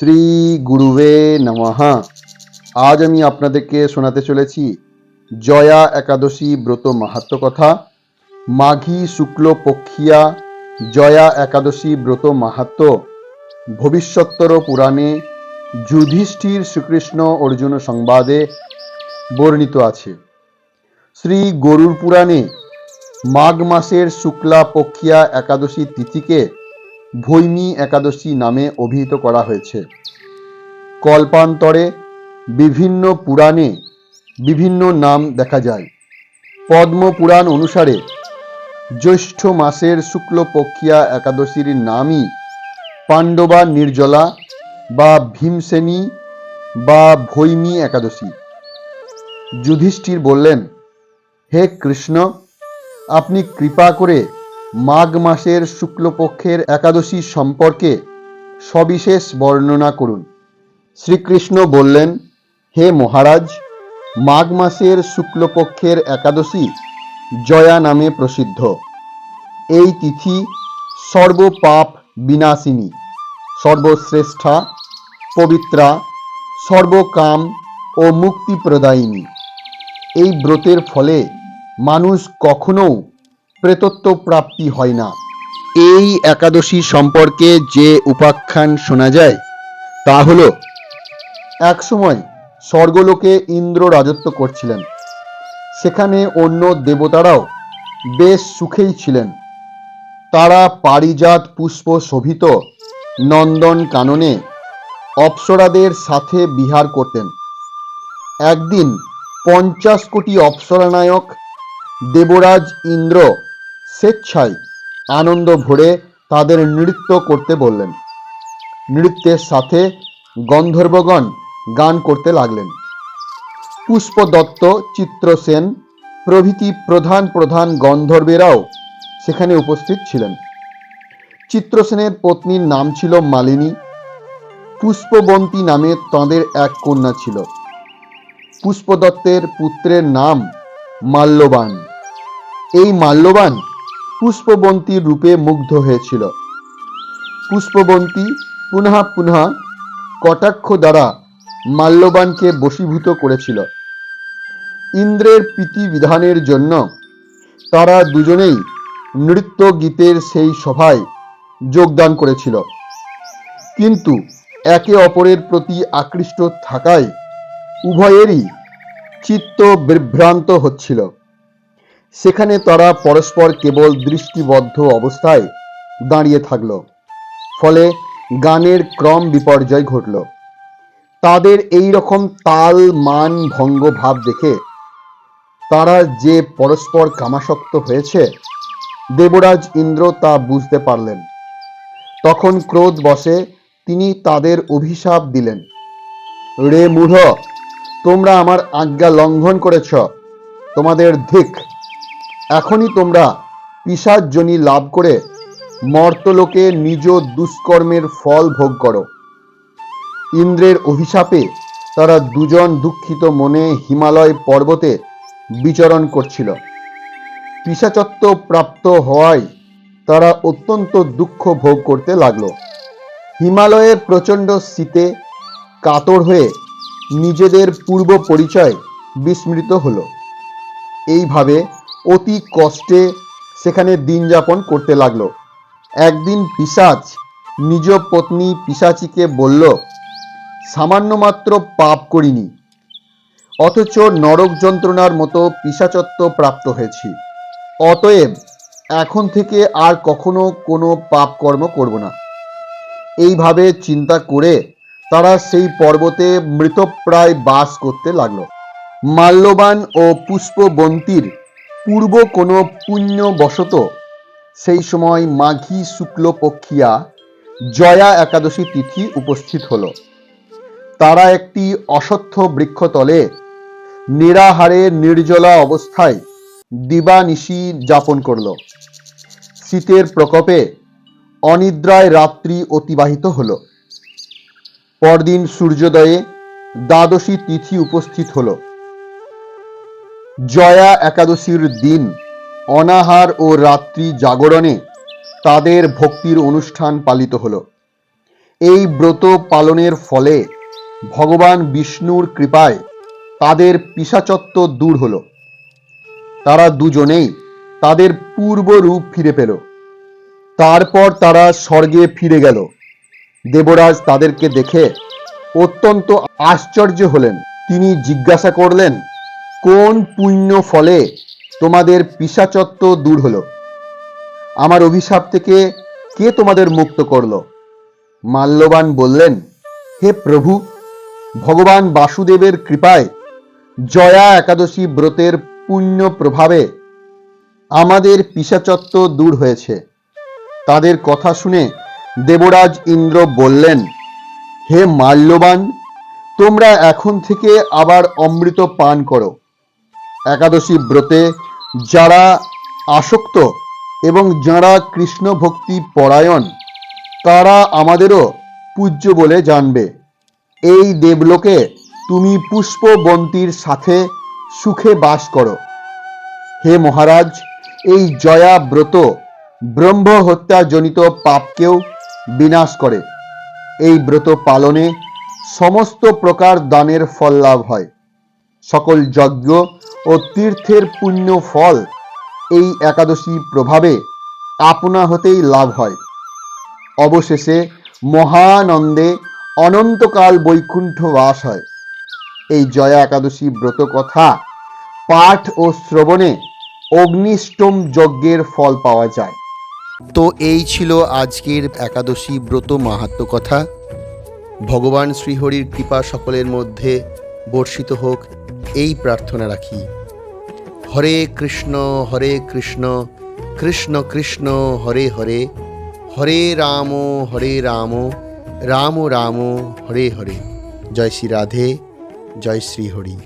শ্রী গুরুবে নমঃ। আজ আমি আপনাদেরকে শোনাতে চলেছি জয়া একাদশী ব্রত মাহাত্ম কথা। মাঘী শুক্ল পক্ষিয়া জয়া একাদশী ব্রত মাহাত্ম ভবিষ্যত্তর পুরাণে যুধিষ্ঠির শ্রীকৃষ্ণ অর্জুন সংবাদে বর্ণিত আছে। শ্রী গরুর পুরাণে মাঘ মাসের শুক্লা পক্ষিয়া একাদশী তিথিকে ভৈমী একাদশী নামে অভিহিত করা হয়েছে। কল্পান্তরে বিভিন্ন পুরাণে বিভিন্ন নাম দেখা যায়। পদ্ম পুরাণ অনুসারে জ্যৈষ্ঠ মাসের শুক্লপক্ষিয়া একাদশীর নামই পাণ্ডবা নির্জলা বা ভীমসেনী বা ভৈমী একাদশী। যুধিষ্ঠির বললেন, হে কৃষ্ণ, আপনি কৃপা করে মাঘ মাসের শুক্লপক্ষের একাদশী সম্পর্কে সবিশেষ বর্ণনা করুন। শ্রীকৃষ্ণ বললেন, হে মহারাজ, মাঘ মাসের শুক্লপক্ষের একাদশী জয়া নামে প্রসিদ্ধ। এই তিথি সর্বপাপ বিনাশিনী, সর্বশ্রেষ্ঠা, পবিত্রা, সর্বকাম ও মুক্তিপ্রদায়িনী। এই ব্রতের ফলে মানুষ কখনো প্রেতত্ব প্রাপ্তি হয় না। এই একাদশী সম্পর্কে যে উপাখ্যান শোনা যায়, তা হলো, একসময় স্বর্গলোকে ইন্দ্র রাজত্ব করছিলেন। সেখানে অন্য দেবতারাও বেশ সুখেই ছিলেন। তারা পারিজাত পুষ্প শোভিত নন্দন কাননে অপ্সরাদের সাথে বিহার করতেন। একদিন পঞ্চাশ কোটি অপ্সরানায়ক দেবরাজ ইন্দ্র স্বেচ্ছায় আনন্দ ভরে তাদের নৃত্য করতে বললেন। নৃত্যের সাথে গন্ধর্বগণ গান করতে লাগলেন। পুষ্পদত্ত, চিত্রসেন, প্রভৃতি প্রধান প্রধান গন্ধর্বেরাও সেখানে উপস্থিত ছিলেন। চিত্রসেনের পত্নীর নাম ছিল মালিনী। পুষ্পবন্তী নামে তাঁদের এক কন্যা ছিল। পুষ্পদত্তের পুত্রের নাম মাল্যবান। এই মাল্যবান পুষ্পবন্তীর রূপে মুগ্ধ হয়েছিল। পুষ্পবন্তী পুনঃ পুনঃ কটাক্ষ দ্বারা মাল্যবানকে বশীভূত করেছিল। ইন্দ্রের প্রীতি বিধানের জন্য তারা দুজনেই নৃত্য গীতের সেই সভায় যোগদান করেছিল। কিন্তু একে অপরের প্রতি আকৃষ্ট থাকায় উভয়েরই চিত্ত বিভ্রান্ত হচ্ছিল। সেখানে তারা পরস্পর কেবল দৃষ্টিবদ্ধ অবস্থায় দাঁড়িয়ে থাকল। ফলে গানের ক্রম বিপর্যয় ঘটল। তাদের এই রকম তাল, মান ভঙ্গ ভাব দেখে তারা যে পরস্পর কামাসক্ত হয়েছে, দেবরাজ ইন্দ্র তা বুঝতে পারলেন। তখন ক্রোধ বসে তিনি তাদের অভিশাপ দিলেন। রে মূঢ়, তোমরা আমার আজ্ঞা লঙ্ঘন করেছ। তোমাদের ধিক এখনই তোমরা পিসাজনী লাভ করে মর্তলোকে নিজ দুষ্কর্মের ফল ভোগ করো। ইন্দ্রের অভিশাপে তারা দুজন দুঃখিত মনে হিমালয় পর্বতে বিচরণ করছিল। পিসাচত্ব প্রাপ্ত হওয়ায় তারা অত্যন্ত দুঃখ ভোগ করতে লাগল। হিমালয়ের প্রচণ্ড শীতে কাতর হয়ে নিজেদের পূর্ব পরিচয় বিস্মৃত হলো। এইভাবে অতি কষ্টে সেখানে দিন যাপন করতে লাগল। একদিন পিসাচ নিজ পত্নী পিসাচিকে বলল, সামান্য মাত্র পাপ করিনি, অথচ নরক যন্ত্রণার মতো পিসাচত্ব প্রাপ্ত হয়েছি। অতএব এখন থেকে আর কখনো কোনো পাপ কর্ম করব না। এইভাবে চিন্তা করে তারা সেই পর্বতে মৃতপ্রায় বাস করতে লাগল। মাল্যবান ও পুষ্পবন্তীর পূর্ব কোনো পুণ্যবশত সেই সময় মাঘী শুক্লপক্ষিয়া জয়া একাদশী তিথি উপস্থিত হল। তারা একটি অসত্য বৃক্ষতলে নিরাহারে নির্জলা অবস্থায় দিবানিশি যাপন করল। শীতের প্রকোপে অনিদ্রায় রাত্রি অতিবাহিত হল। পরদিন সূর্যোদয়ে দ্বাদশী তিথি উপস্থিত হলো। জয়া একাদশীর দিন, অনাহার ও রাত্রি জাগরণে তাদের ভক্তির অনুষ্ঠান পালিত হল। এই ব্রত পালনের ফলে ভগবান বিষ্ণুর কৃপায় তাদের পিসাচত্ব দূর হল। তারা দুজনেই তাদের পূর্ব রূপ ফিরে পেল। তারপর তারা স্বর্গে ফিরে গেল। দেবরাজ তাদেরকে দেখে অত্যন্ত আশ্চর্য হলেন। তিনি জিজ্ঞাসা করলেন কোন পুণ্য ফলে তোমাদের পিসাচত্ব দূর হলো? আমার অভিশাপ থেকে কে তোমাদের মুক্ত করল? মাল্যবান বললেন, হে প্রভু, ভগবান বাসুদেবের কৃপায় জয়া একাদশী ব্রতের পুণ্য প্রভাবে আমাদের পিসাচত্ব দূর হয়েছে। তাদের কথা শুনে দেবরাজ ইন্দ্র বললেন, হে মাল্যবান, তোমরা এখন থেকে আবার অমৃত পান করো। একাদশী ব্রতে যারা আসক্ত এবং যারা কৃষ্ণ ভক্তি পরায়ণ, তারা আমাদেরও পূজ্য বলে জানবে। এই দেবলোকে তুমি পুষ্পবন্তীর সাথে সুখে বাস করো। হে মহারাজ, এই জয়া ব্রত ব্রহ্ম হত্যাজনিত পাপকেও বিনাশ করে। এই ব্রত পালনে সমস্ত প্রকার দানের ফল লাভ হয়। সকল যজ্ঞ ও তীর্থের পুণ্য ফল এই একাদশী প্রভাবে আপনা হতেই লাভ হয়। অবশেষে মহানন্দে অনন্তকাল বৈকুণ্ঠ বাস হয়। এই জয়া একাদশী ব্রত কথা পাঠ ও শ্রবণে অগ্নিষ্টম যজ্ঞের ফল পাওয়া যায়। তো এই ছিল আজকের একাদশী ব্রত মাহাত্ম কথা। ভগবান শ্রীহরির কৃপা সকলের মধ্যে বর্ষিত হোক। এই প্রার্থনা রাখি। হরে কৃষ্ণ হরে কৃষ্ণ কৃষ্ণ কৃষ্ণ, হরে হরে হরে রাম হরে রাম রাম রাম, হরে হরে। জয় শ্রী রাধে, জয় শ্রী হরি।